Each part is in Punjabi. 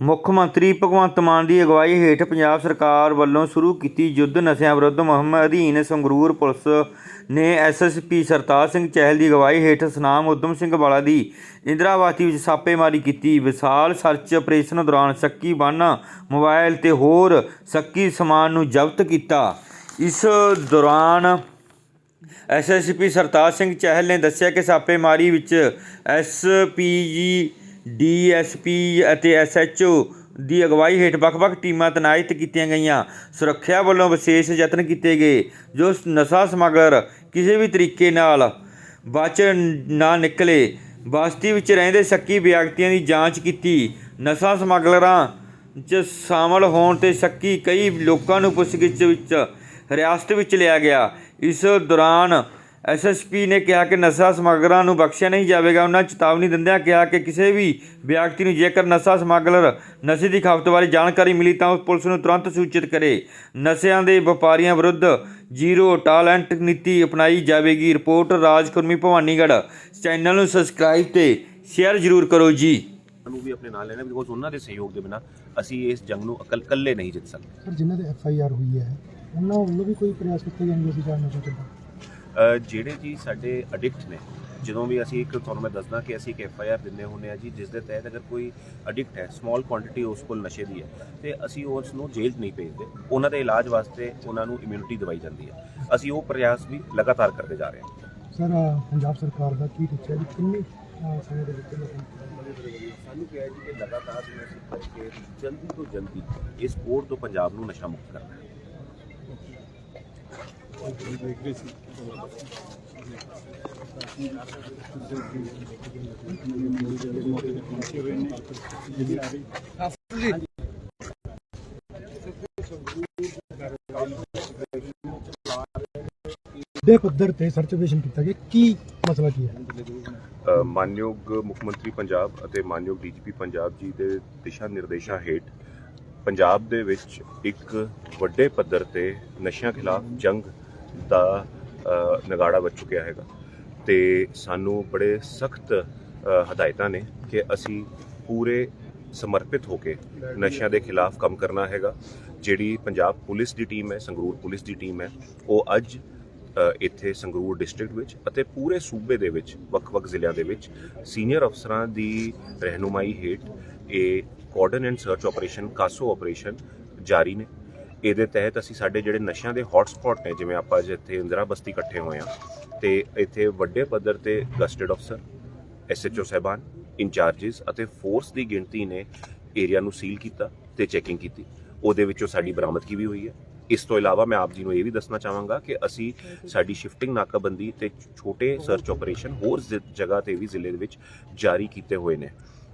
ਮੁੱਖ ਮੰਤਰੀ ਭਗਵੰਤ ਮਾਨ ਦੀ ਅਗਵਾਈ ਹੇਠ ਪੰਜਾਬ ਸਰਕਾਰ ਵੱਲੋਂ ਸ਼ੁਰੂ ਕੀਤੀ ਯੁੱਧ ਨਸ਼ਿਆਂ ਵਿਰੁੱਧ ਮੁਹਿੰਮ ਅਧੀਨ ਸੰਗਰੂਰ ਪੁਲਿਸ ਨੇ S S P Sartaj Singh Chahal ਦੀ ਅਗਵਾਈ ਹੇਠ ਸਨਾਮ ਉਦਮ ਸਿੰਘ ਵਾਲਾ ਦੀ ਇੰਦਰਾਵਾਤੀ ਵਿੱਚ ਛਾਪੇਮਾਰੀ ਕੀਤੀ। ਵਿਸ਼ਾਲ ਸਰਚ ਆਪਰੇਸ਼ਨ ਦੌਰਾਨ ਸ਼ੱਕੀ ਬੰਨ, ਮੋਬਾਈਲ ਤੇ ਹੋਰ ਸ਼ੱਕੀ ਸਮਾਨ ਨੂੰ ਜ਼ਬਤ ਕੀਤਾ। ਇਸ ਦੌਰਾਨ ਐਸਐਸਪੀ ਸਰਤਾਜ ਸਿੰਘ ਚਹਿਲ ਨੇ ਦੱਸਿਆ ਕਿ ਛਾਪੇਮਾਰੀ ਵਿੱਚ ਐਸਪੀਜੀ ਡੀਐਸਪੀ ਅਤੇ ਐਸਐਚਓ ਦੀ ਅਗਵਾਈ ਹੇਠ ਵੱਖ-ਵੱਖ ਟੀਮਾਂ ਤੈਨਾਤ ਕੀਤੀਆਂ ਗਈਆਂ। ਸੁਰੱਖਿਆ ਵੱਲੋਂ ਵਿਸ਼ੇਸ਼ ਯਤਨ ਕੀਤੇ ਗਏ, ਜੋ ਨਸ਼ਾ ਸਮਗਲਰ ਕਿਸੇ ਵੀ ਤਰੀਕੇ ਨਾਲ ਬਚ ਨਾ ਨਿਕਲੇ। ਬਸਤੀ ਵਿੱਚ ਰਹਿੰਦੇ ਸ਼ੱਕੀ ਵਿਅਕਤੀਆਂ ਦੀ ਜਾਂਚ ਕੀਤੀ। ਨਸ਼ਾ ਸਮਗਲਰਾਂ 'ਚ ਸ਼ਾਮਲ ਹੋਣ ਤੇ ਸ਼ੱਕੀ ਕਈ ਲੋਕਾਂ ਨੂੰ ਪੁੱਛਗਿੱਛ ਵਿੱਚ, ਰਿਆਸਤ ਵਿੱਚ ਲਿਆ ਗਿਆ। ਇਸ ਦੌਰਾਨ ਐਸਐਸਪੀ ਨੇ ਕਿਹਾ ਕਿ ਨਸ਼ਾ ਸਮਗਲਰਾਂ ਨੂੰ ਬਖਸ਼ਿਆ ਨਹੀਂ ਜਾਵੇਗਾ। ਉਹਨਾਂ ਚੇਤਾਵਨੀ ਦਿੰਦਿਆਂ ਕਿਹਾ ਕਿ ਕਿਸੇ ਵੀ ਵਿਅਕਤੀ ਨੂੰ ਜੇਕਰ ਨਸ਼ਾ ਸਮਗਲਰ ਨਸ਼ੇ ਦੀ ਖਪਤ ਬਾਰੇ ਜਾਣਕਾਰੀ ਮਿਲੀ ਤਾਂ ਉਹ ਪੁਲਿਸ ਨੂੰ ਤੁਰੰਤ ਸੂਚਿਤ ਕਰੇ। ਨਸ਼ਿਆਂ ਦੇ ਵਪਾਰੀਆਂ ਵਿਰੁੱਧ ਜ਼ੀਰੋ ਟਾਲੈਂਟ ਨੀਤੀ ਅਪਣਾਈ ਜਾਵੇਗੀ। ਰਿਪੋਰਟ ਰਾਜਕੁਰਮੀ ਭਵਾਨੀਗੜ੍ਹ। ਚੈਨਲ ਨੂੰ ਸਬਸਕ੍ਰਾਈਬ ਤੇ ਸ਼ੇਅਰ ਜ਼ਰੂਰ ਕਰੋ ਜੀ। ਨੂੰ ਵੀ ਆਪਣੇ ਨਾਲ ਲੈਣਾ ਬਿਕੋਜ਼ ਉਹਨਾਂ ਦੇ ਸਹਿਯੋਗ ਦੇ ਬਿਨਾ ਅਸੀਂ ਇਸ ਜੰਗ ਨੂੰ ਇਕੱਲ- ਇਕੱਲੇ ਨਹੀਂ ਜਿੱਤ ਸਕਦੇ। ਪਰ ਜਿਨ੍ਹਾਂ ਦੇ ਐਫ ਆਈ ਆਰ ਹੋਈ ਹੈ ਉਹਨਾਂ ਵੱਲੋਂ ਵੀ ਕੋਈ ਪ੍ਰਯਾਸ ਕੀਤੇ ਜਾਣਗੇ ਅਸੀਂ ਜਾਣਨਾ ਅਹ ਜਿਹੜੇ ਜੀ ਸਾਡੇ ਐਡਿਕਟ ਨੇ ਜਦੋਂ ਵੀ ਅਸੀਂ ਇੱਕ ਤੁਹਾਨੂੰ ਮੈਂ ਦੱਸਦਾ ਕਿ ਅਸੀਂ ਇੱਕ ਐਫ ਆਈ ਆਰ ਦਿੰਦੇ ਹੁੰਦੇ ਆ ਜੀ ਜਿਸ ਦੇ ਤਹਿਤ ਅਗਰ ਕੋਈ ਐਡਿਕਟ ਹੈ ਸਮਾਲ ਕੁਆਂਟੀਟੀ ਉਸ ਕੋਲ ਨਸ਼ੇ ਦੀ ਹੈ ਤੇ ਅਸੀਂ ਉਸ ਨੂੰ ਜੇਲ੍ਹ 'ਚ ਨਹੀਂ ਭੇਜਦੇ ਉਹਨਾਂ ਦੇ ਇਲਾਜ ਵਾਸਤੇ ਉਹਨਾਂ ਨੂੰ ਇਮਿਊਨਿਟੀ ਦਵਾਈ ਜਾਂਦੀ ਹੈ। ਅਸੀਂ ਉਹ ਪ੍ਰਯਾਸ ਵੀ ਲਗਾਤਾਰ ਕਰਦੇ ਜਾ ਰਹੇ ਹਾਂ। ਸਰ ਪੰਜਾਬ ਸਰਕਾਰ ਦਾ ਕੀ ਟੀਚਾ ਹੈ ਕਿੰਨੇ ਸਮੇਂ ਦੇ ਵਿੱਚ ਸਾਨੂੰ ਕਿਹਾ ਜੀ ਕਿ ਲਗਾਤਾਰ ਜਿਵੇਂ ਅਸੀਂ ਕੇ ਜਲਦੀ ਤੋਂ ਜਲਦੀ ਇਸ ਕੋਡ ਤੋਂ ਪੰਜਾਬ ਨੂੰ ਨਸ਼ਾ ਮੁਕਤ ਕਰਨਾ ਹੈ। ਦੇ ਪੱਧਰ ਤੇ ਸਰਚ ਆਪਰੇਸ਼ਨ ਕੀਤਾ ਗਿਆ। ਕੀ ਮਸਲਾ ਕੀ ਹੈ? ਅ, ਮਾਨਯੋਗ ਮੁੱਖ ਮੰਤਰੀ ਪੰਜਾਬ ਅਤੇ ਮਾਨਯੋਗ ਡੀਜੀਪੀ ਪੰਜਾਬ ਜੀ ਦੇ ਦਿਸ਼ਾ ਨਿਰਦੇਸ਼ਾਂ ਹੇਠ ਪੰਜਾਬ ਦੇ ਵਿੱਚ ਇੱਕ ਵੱਡੇ ਪੱਧਰ ਤੇ ਨਸ਼ਿਆਂ ਖਿਲਾਫ ਜੰਗ ਦਾ ਨਗਾੜਾ ਵੱਜ ਚੁੱਕਿਆ ਹੈਗਾ। ਤੇ ਸਾਨੂੰ ਬੜੇ ਸਖਤ ਹਦਾਇਤਾਂ ਨੇ ਕਿ ਅਸੀਂ ਪੂਰੇ ਸਮਰਪਿਤ ਹੋ ਕੇ ਨਸ਼ਿਆਂ ਦੇ ਖਿਲਾਫ ਕੰਮ ਕਰਨਾ ਹੈਗਾ। ਜਿਹੜੀ ਪੰਜਾਬ ਪੁਲਿਸ ਦੀ ਟੀਮ ਹੈ, ਸੰਗਰੂਰ ਪੁਲਿਸ ਦੀ ਟੀਮ ਹੈ, ਉਹ ਅੱਜ ਇੱਥੇ ਸੰਗਰੂਰ ਡਿਸਟ੍ਰਿਕਟ ਵਿੱਚ ਅਤੇ ਪੂਰੇ ਸੂਬੇ ਦੇ ਵਿੱਚ, ਵੱਖ-ਵੱਖ ਜ਼ਿਲ੍ਹਿਆਂ ਦੇ ਵਿੱਚ ਸੀਨੀਅਰ ਅਫਸਰਾਂ ਦੀ ਰਹਿਨੁਮਾਈ ਹੇਠ ਇਹ cordon and search operation, CASO operation ਜਾਰੀ ਨੇ। ਇਹਦੇ ਤਹਿਤ ਅਸੀਂ ਸਾਡੇ ਜਿਹੜੇ ਨਸ਼ਿਆਂ ਦੇ ਹੌਟ ਨੇ, ਜਿਵੇਂ ਆਪਾਂ ਜਿੱਥੇ ਇੰਦਰਾ ਬਸਤੀ ਇਕੱਠੇ ਹੋਏ ਆ ਤੇ ਇੱਥੇ ਵੱਡੇ ਪੱਧਰ ਤੇ ਗਸਟਡ ਅਫਸਰ ਐਸਐਚਓ ਸਹਿਬਾਨ ਇੰਚਾਰजेस ਅਤੇ ਫੋਰਸ ਦੀ ਗਿਣਤੀ ਨੇ ਏਰੀਆ ਨੂੰ ਸੀਲ ਕੀਤਾ ਤੇ ਚੈਕਿੰਗ ਕੀਤੀ। ਉਹਦੇ ਵਿੱਚੋਂ ਸਾਡੀ ਬਰਾਮਦਗੀ ਵੀ ਹੋਈ ਹੈ। ਇਸ ਤੋਂ ਇਲਾਵਾ ਮੈਂ ਆਪ ਜੀ ਨੂੰ ਇਹ ਵੀ ਦੱਸਣਾ ਚਾਹਾਂਗਾ ਕਿ ਅਸੀਂ ਸਾਡੀ ਸ਼ਿਫਟਿੰਗ ਨਾਕਾਬੰਦੀ ਤੇ ਛੋਟੇ ਸਰਚ ਆਪਰੇਸ਼ਨ ਹੋਰ ਜਗ੍ਹਾ ਤੇ ਵੀ ਜ਼ਿਲ੍ਹੇ ਦੇ ਵਿੱਚ ਜਾਰੀ ਕੀਤੇ ਹੋਏ ਨੇ।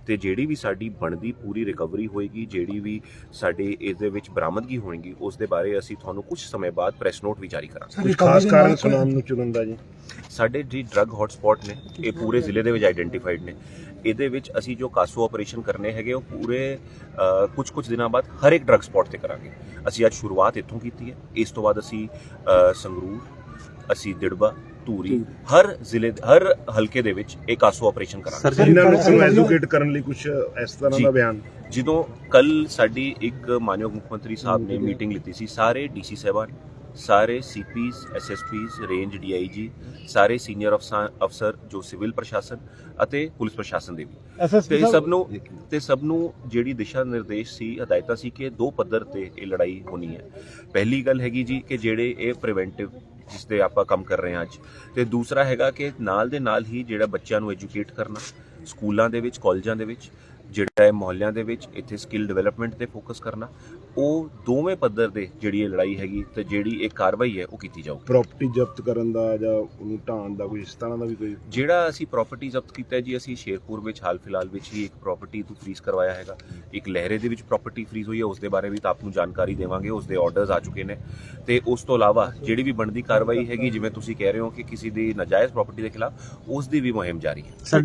ਤੇ ਜਿਹੜੀ ਵੀ ਸਾਡੀ ਬਣਦੀ ਪੂਰੀ ਰਿਕਵਰੀ ਹੋਏਗੀ ਜਿਹੜੀ ਵੀ ਸਾਡੇ ਇਸ ਦੇ ਵਿੱਚ ਬਰਾਮਦਗੀ ਹੋਏਗੀ ਉਸ ਦੇ ਬਾਰੇ ਅਸੀਂ ਤੁਹਾਨੂੰ ਕੁਝ ਸਮੇਂ ਬਾਅਦ ਪ੍ਰੈਸ ਨੋਟ ਵੀ ਜਾਰੀ ਕਰਾਂਗੇ। ਕੁਝ ਖਾਸ ਕਾਰਨ ਸੁਨਾਮ ਨੂੰ ਚੁਣਨ ਦਾ ਜੀ। ਸਾਡੇ ਜੀ ਡਰੱਗ ਹੌਟਸਪੌਟ ਨੇ ਇਹ ਪੂਰੇ ਜ਼ਿਲ੍ਹੇ ਦੇ ਵਿੱਚ ਆਈਡੈਂਟੀਫਾਈਡ ਨੇ। ਇਹਦੇ ਵਿੱਚ ਅਸੀਂ ਜੋ ਕਾਸੋ ਆਪਰੇਸ਼ਨ ਕਰਨੇ ਹੈਗੇ ਉਹ ਪੂਰੇ ਕੁਝ ਕੁਝ ਦਿਨਾਂ ਬਾਅਦ ਹਰ ਇੱਕ ਡਰੱਗ ਸਪੌਟ ਤੇ ਕਰਾਂਗੇ। ਅਸੀਂ ਅੱਜ ਸ਼ੁਰੂਆਤ ਇੱਥੋਂ ਕੀਤੀ ਹੈ। ਇਸ ਤੋਂ ਬਾਅਦ ਅਸੀਂ ਸੰਗਰੂਰ ਅਸੀਂ ਦਿੜਬਾ ਧੂਰੀ ਹਰ ਜ਼ਿਲ੍ਹੇ ਹਰ ਹਲਕੇ ਦੇ ਵਿੱਚ ਇਹ ਕਾਸੋ ਆਪਰੇਸ਼ਨ ਕਰਾਂਗੇ। ਸਰ, ਜਿਨ੍ਹਾਂ ਨੂੰ recovery ਨੂੰ ਵੱਲੋਂ- ਐਜੂਕੇਟ ਕਰਨ ਲਈ ਕੁਝ ਇਸ ਤਰ੍ਹਾਂ। ਦਾ ਬਿਆਨ। ਜਦੋਂ ਕੱਲ ਸਾਡੀ ਇੱਕ ਮਾਨਯੋਗ ਮੁੱਖ ਮੰਤਰੀ ਸਾਹਿਬ ਨੇ ਮੀਟਿੰਗ ਲਿੱਤੀ ਸੀ ਸਾਰੇ ਡੀਸੀ ਸਾਹਿਬਾਨ ਸਾਰੇ ਸੀਪੀਸ ਐਸਐਸਪੀਸ ਰੇਂਜ ਡੀਆਈਜੀ ਸਾਰੇ ਸੀਨੀਅਰ ਅਫਸਰ ਅਫਸਰ ਜੋ ਸਿਵਲ ਪ੍ਰਸ਼ਾਸਨ ਅਤੇ ਪੁਲਿਸ ਪ੍ਰਸ਼ਾਸਨ ਦੇ ਵੀ। ਤੇ ਸਭ ਨੂੰ ਤੇ ਸਭ ਨੂੰ ਜਿਹੜੀ ਦਿਸ਼ਾ ਨਿਰਦੇਸ਼ ਸੀ ਹਦਾਇਤਾਂ ਸੀ ਕਿ ਦੋ ਪੱਧਰ ਤੇ ਇਹ ਲੜਾਈ ਹੋਣੀ ਹੈ। ਪਹਿਲੀ ਗੱਲ ਹੈਗੀ ਜੀ ਕਿ ਜਿਹੜੇ ਇਹ ਪ੍ਰੀਵੈਂਟਿਵ ਜਿਸ ਤੇ ਆਪਾਂ ਕੰਮ ਕਰ ਰਹੇ ਹਾਂ ਅੱਜ। ਤੇ ਦੂਸਰਾ ਹੈਗਾ ਕਿ ਨਾਲ ਦੇ ਨਾਲ ਹੀ ਜਿਹੜਾ ਬੱਚਿਆਂ ਨੂੰ ਐਜੂਕੇਟ ਕਰਨਾ, ਸਕੂਲਾਂ ਦੇ ਵਿੱਚ ਕਾਲਜਾਂ ਦੇ ਵਿੱਚ, ਜਿਹੜਾ ਹੈ ਮੁਹੱਲਿਆਂ ਦੇ ਵਿੱਚ, ਇੱਥੇ ਸਕਿੱਲ ਡਿਵੈਲਪਮੈਂਟ ਤੇ ਫੋਕਸ ਕਰਨਾ ਉਹ ਦੋਵੇਂ ਪੱਧਰ ਦੇ ਜਿਹੜੀ ਇਹ ਲੜਾਈ ਹੈਗੀ ਤੇ ਜਿਹੜੀ ਇਹ ਕਾਰਵਾਈ ਹੈ ਉਹ ਕੀਤੀ ਜਾਊਗੀ। ਪ੍ਰਾਪਰਟੀ ਜ਼ਬਤ ਕਰਨ ਦਾ ਜਾਂ ਉਹਨੂੰ ਢਾਣ ਦਾ ਕੋਈ ਇਸ ਤਰ੍ਹਾਂ ਦਾ ਵੀ ਕੋਈ ਜਿਹੜਾ ਅਸੀਂ ਪ੍ਰਾਪਰਟੀ ਜ਼ਬਤ ਕੀਤਾ ਹੈ ਜੀ ਅਸੀਂ ਸ਼ੇਰਪੁਰ ਵਿੱਚ ਹਾਲ ਫਿਲਹਾਲ ਵਿੱਚ ਹੀ ਇੱਕ ਪ੍ਰਾਪਰਟੀ ਤੋਂ ਫ੍ਰੀਜ਼ ਕਰਵਾਇਆ ਹੈਗਾ। ਇੱਕ ਲਹਿਰੇ ਦੇ ਵਿੱਚ ਪ੍ਰਾਪਰਟੀ ਫ੍ਰੀਜ਼ ਹੋਈ ਹੈ ਉਸ ਦੇ ਬਾਰੇ ਵੀ ਤਾਂ ਆਪ ਨੂੰ ਜਾਣਕਾਰੀ ਦੇਵਾਂਗੇ ਉਸ ਦੇ ਆਰਡਰਸ ਆ ਚੁੱਕੇ ਨੇ। ਤੇ ਉਸ ਤੋਂ ਇਲਾਵਾ ਜਿਹੜੀ ਵੀ ਬਣਦੀ ਕਾਰਵਾਈ ਹੈਗੀ ਜਿਵੇਂ ਤੁਸੀਂ ਕਹਿ ਰਹੇ ਹੋ ਕਿ ਕਿਸੇ ਦੀ ਨਾਜਾਇਜ਼ ਪ੍ਰਾਪਰਟੀ ਦੇ ਖਿਲਾਫ ਉਸ ਦੀ ਵੀ ਮੁਹਿੰਮ ਜਾਰੀ ਹੈ। ਸਰ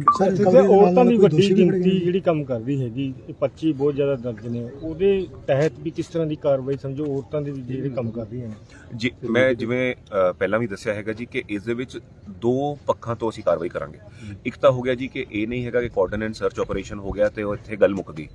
ਔਰਤਾਂ ਦੀ ਵੱਡੀ ਗਿਣਤੀ? ਜਿਹੜੀ ਕੰਮ ਕਰਦੀ ਹੈਗੀ ਇਹ 25 ਬਹੁਤ ਜ਼ਿਆਦਾ ਦਰਜ ਨੇ। ਉਹਦੇ ਤਹਿਤ ਵੀ ਕਿਸ ਤਰ੍ਹਾਂ ਦੀ ਕਾਰਵਾਈ ਸਮਝੋ ਔਰਤਾਂ ਦੇ ਜਿਹੜੇ ਕੰਮ ਕਰ ਰਹੀਆਂ ਨੇ? ਜੀ ਮੈਂ ਜਿਵੇਂ ਅ, ਪਹਿਲਾਂ ਵੀ ਦੱਸਿਆ ਹੈਗਾ ਜੀ ਕਿ ਇਸ ਦੇ ਵਿੱਚ ਦੋ ਪੱਖਾਂ ਤੋਂ ਅਸੀਂ ਕਾਰਵਾਈ ਕਰਾਂਗੇ। ਇੱਕ ਤਾਂ ਹੋ ਗਿਆ ਜੀ ਕਿ ਇਹ ਨਹੀਂ ਹੈਗਾ ਕਿ ਕਾਰਡਨ ਐਂਡ ਸਰਚ ਆਪਰੇਸ਼ਨ ਹੋ ਗਿਆ ਤੇ ਉਹ ਇੱਥੇ ਗੱਲ ਮੁੱਕ ਗਈ।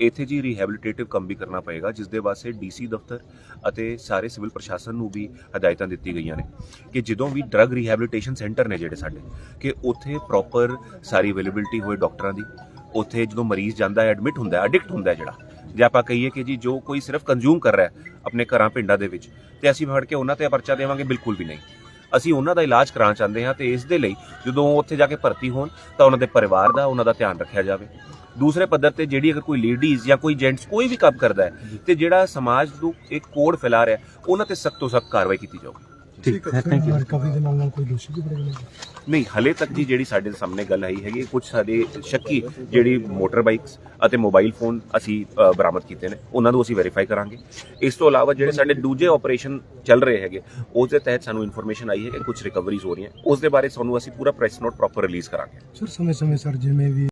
ਇੱਥੇ ਜੀ ਰਿਹੈਬਿਲਿਟੇਟਿਵ ਕੰਮ ਵੀ ਕਰਨਾ ਪਏਗਾ ਜਿਸ ਦੇ ਵਾਸਤੇ ਡੀਸੀ ਦਫ਼ਤਰ ਅਤੇ ਸਾਰੇ ਸਿਵਲ ਪ੍ਰਸ਼ਾਸਨ ਨੂੰ ਵੀ ਹਦਾਇਤਾਂ ਦਿੱਤੀ ਗਈਆਂ ਨੇ ਕਿ ਜਦੋਂ ਵੀ ਡਰੱਗ ਰਿਹੈਬਿਲਿਟੇਸ਼ਨ ਸੈਂਟਰ ਨੇ ਜਿਹੜੇ ਸਾਡੇ ਕਿ ਉੱਥੇ ਪ੍ਰੋਪਰ ਸਾਰੀ ਅਵੇਲੇਬਿਲਟੀ ਹੋਏ ਡਾਕਟਰਾਂ ਦੀ ਉੱਥੇ ਜਦੋਂ ਮਰੀਜ਼ ਜਾਂਦਾ ਹੈ ਐਡਮਿਟ ਹੁੰਦਾ ਹੈ ਐਡਿਕਟ ਹੁੰਦਾ ਹੈ ਜਿਹੜਾ ਜੇ ਆਪਾਂ ਕਹੀਏ ਕਿ ਜੀ ਜੋ ਕੋਈ ਸਿਰਫ ਕੰਜ਼ੂਮ ਕਰ ਰਿਹਾ ਹੈ ਆਪਣੇ ਘਰਾਂ ਪਿੰਡਾਂ ਦੇ ਵਿੱਚ, ਤੇ ਅਸੀਂ ਫੜ ਕੇ ਉਹਨਾਂ ਤੇ ਪਰਚਾ ਦੇਵਾਂਗੇ, ਬਿਲਕੁਲ ਵੀ ਨਹੀਂ। ਅਸੀਂ ਉਹਨਾਂ ਦਾ ਇਲਾਜ ਕਰਾਉਣਾ ਚਾਹੁੰਦੇ ਹਾਂ ਤੇ ਇਸ ਦੇ ਲਈ ਜਦੋਂ ਉਹ ਉੱਥੇ ਜਾ ਕੇ ਭਰਤੀ ਹੋਣ, ਤਾਂ ਉਹਨਾਂ ਦੇ ਪਰਿਵਾਰ ਦਾ, ਉਹਨਾਂ ਦਾ ਧਿਆਨ ਰੱਖਿਆ ਜਾਵੇ। ਦੂਸਰੇ ਪੱਧਰ ਤੇ ਜਿਹੜੀ ਅਗਰ ਕੋਈ ਲੇਡੀਜ਼ ਜਾਂ ਕੋਈ ਜੈਂਟਸ ਕੋਈ ਵੀ ਕੰਮ ਕਰਦਾ ਹੈ, ਤੇ ਜਿਹੜਾ ਸਮਾਜ ਨੂੰ ਇੱਕ ਕੋਡ ਫੈਲਾ ਰਿਹਾ ਉਹਨਾਂ ਤੇ ਸਖਤ ਤੋਂ ਸਖਤ ਕਾਰਵਾਈ ਕੀਤੀ ਜਾਊਗੀ। ਠੀਕ ਹੈ ਥੈਂਕ ਯੂ ਰਿਕਵਰੀ ਦੇ ਨਾਲ ਨਾਲ ਕੋਈ ਦੋਸ਼ੀ ਵੀ ਫੜੇ ਗਏ ਨਹੀਂ ਹਲੇ ਤੱਕ ਜੀ ਜਿਹੜੀ ਸਾਡੇ ਸਾਹਮਣੇ ਗੱਲ ਆਈ ਹੈਗੀ ਕੁਝ ਸਾਡੇ ਸ਼ੱਕੀ ਜਿਹੜੀ ਮੋਟਰ ਬਾਈਕਸ ਅਤੇ ਮੋਬਾਈਲ ਫੋਨ ਅਸੀਂ ਅ, ਬਰਾਮਦ ਕੀਤੇ ਨੇ ਉਹਨਾਂ ਨੂੰ ਅਸੀਂ ਵੈਰੀਫਾਈ ਕਰਾਂਗੇ। ਇਸ ਤੋਂ ਇਲਾਵਾ ਜਿਹੜੇ ਸਾਡੇ ਦੂਜੇ ਆਪਰੇਸ਼ਨ ਚੱਲ ਰਹੇ ਹੈਗੇ ਉਸ ਦੇ ਤਹਿਤ ਸਾਨੂੰ ਇਨਫੋਰਮੇਸ਼ਨ ਆਈ ਹੈ ਕਿ ਕੁਝ ਰਿਕਵਰੀਜ਼ ਹੋ ਰਹੀਆਂ ਉਸ ਦੇ ਬਾਰੇ ਸਾਨੂੰ ਅਸੀਂ ਪੂਰਾ ਪ੍ਰੈਸ ਨੋਟ ਪ੍ਰੋਪਰ ਰਿਲੀਜ਼ ਕਰਾਂਗੇ। ਸਰ ਸਮੇਂ ਸਮੇਂ ਸਰ ਜਿਵੇਂ ਵੀ